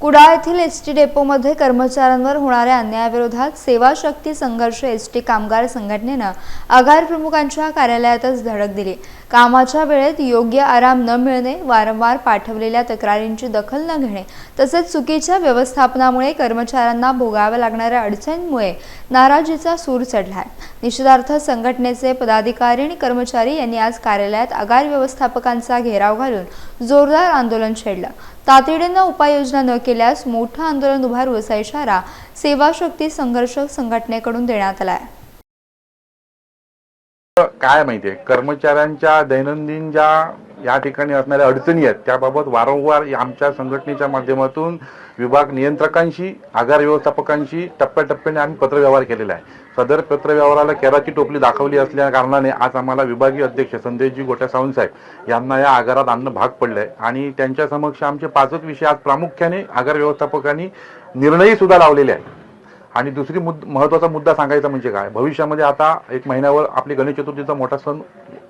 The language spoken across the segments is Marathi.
कुडाळ येथील एस टी डेपोमध्ये कर्मचाऱ्यांवर होणाऱ्या अन्यायाविरोधात सेवा शक्ती संघर्ष एस टी कामगार संघटनेनं आगार प्रमुखांच्या कार्यालयातच धडक दिली. कामाच्या वेळेत योग्य आराम न मिळणे वारंवार पाठवलेल्या तक्रारींची दखल न घेणे तसेच चुकीच्या व्यवस्थापनामुळे कर्मचाऱ्यांना भोगाव्या लागणाऱ्या अडचणींमुळे नाराजीचा सूर चढलाय. निषेधार्थ संघटनेचे पदाधिकारी आणि कर्मचारी यांनी आज कार्यालयात आगार व्यवस्थापकांचा घेराव घालून जोरदार आंदोलन छेडलं. तातडीनं उपाययोजना न केल्यास मोठं आंदोलन उभारू असा इशारा सेवाशक्ती संघर्ष संघटनेकडून देण्यात आलाय. काय माहितीये? कर्मचाऱ्यांच्या दैनंदिन ज्या या ठिकाणी असणाऱ्या अडचणी आहेत त्याबाबत वारंवार आमच्या संघटनेच्या माध्यमातून विभाग नियंत्रकांशी आगार व्यवस्थापकांशी टप्प्याटप्प्याने आम्ही पत्रव्यवहार केलेला आहे. सदर पत्रव्यवहाराला केराची टोपली दाखवली असल्या कारणाने आज आम्हाला विभागीय अध्यक्ष संदेशजी गोट्या सावंत साहेब यांना या आगारात आणणं भाग पडलंय आणि त्यांच्या समक्ष आमचे पाचच विषय आज प्रामुख्याने आगार व्यवस्थापकांनी निर्णयही सुद्धा लावलेले आहेत. आणि दुसरी मुद्द महत्त्वाचा मुद्दा सांगायचा म्हणजे काय? भविष्यामध्ये आता एक महिन्यावर आपली गणेश चतुर्थीचा मोठा सण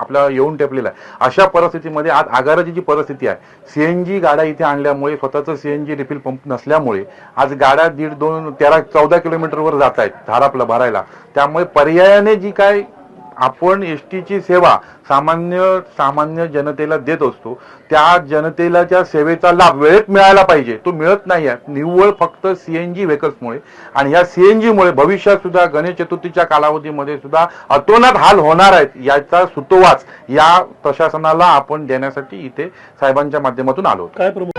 आपला येऊन टेपलेला आहे. अशा परिस्थितीमध्ये आज आगाराची जी परिस्थिती आहे सी एन जी गाड्या इथे आणल्यामुळे स्वतःचं C N G refill pump नसल्यामुळे आज गाड्या दीड दोन तेरा चौदा किलोमीटरवर जात आहेत धारापला भरायला. त्यामुळे पर्यायाने जी काय आपण एस टीची सेवा सामान्य सामान्य जनतेला देत असतो. त्या जनतेला त्या सेवेचा लाभ वेळेत मिळायला पाहिजे. तो मिळत नाही आहे. निव्वळ फक्त सीएनजी व्हेकल्समुळे आणि या एन जीमुळे भविष्यात सुद्धा गणेश चतुर्थीच्या कालावधीमध्ये सुद्धा अतोनात हाल होणार आहेत याचा सुतोवाच या प्रशासनाला आपण देण्यासाठी इथे साहेबांच्या माध्यमातून आलो काय प्रभू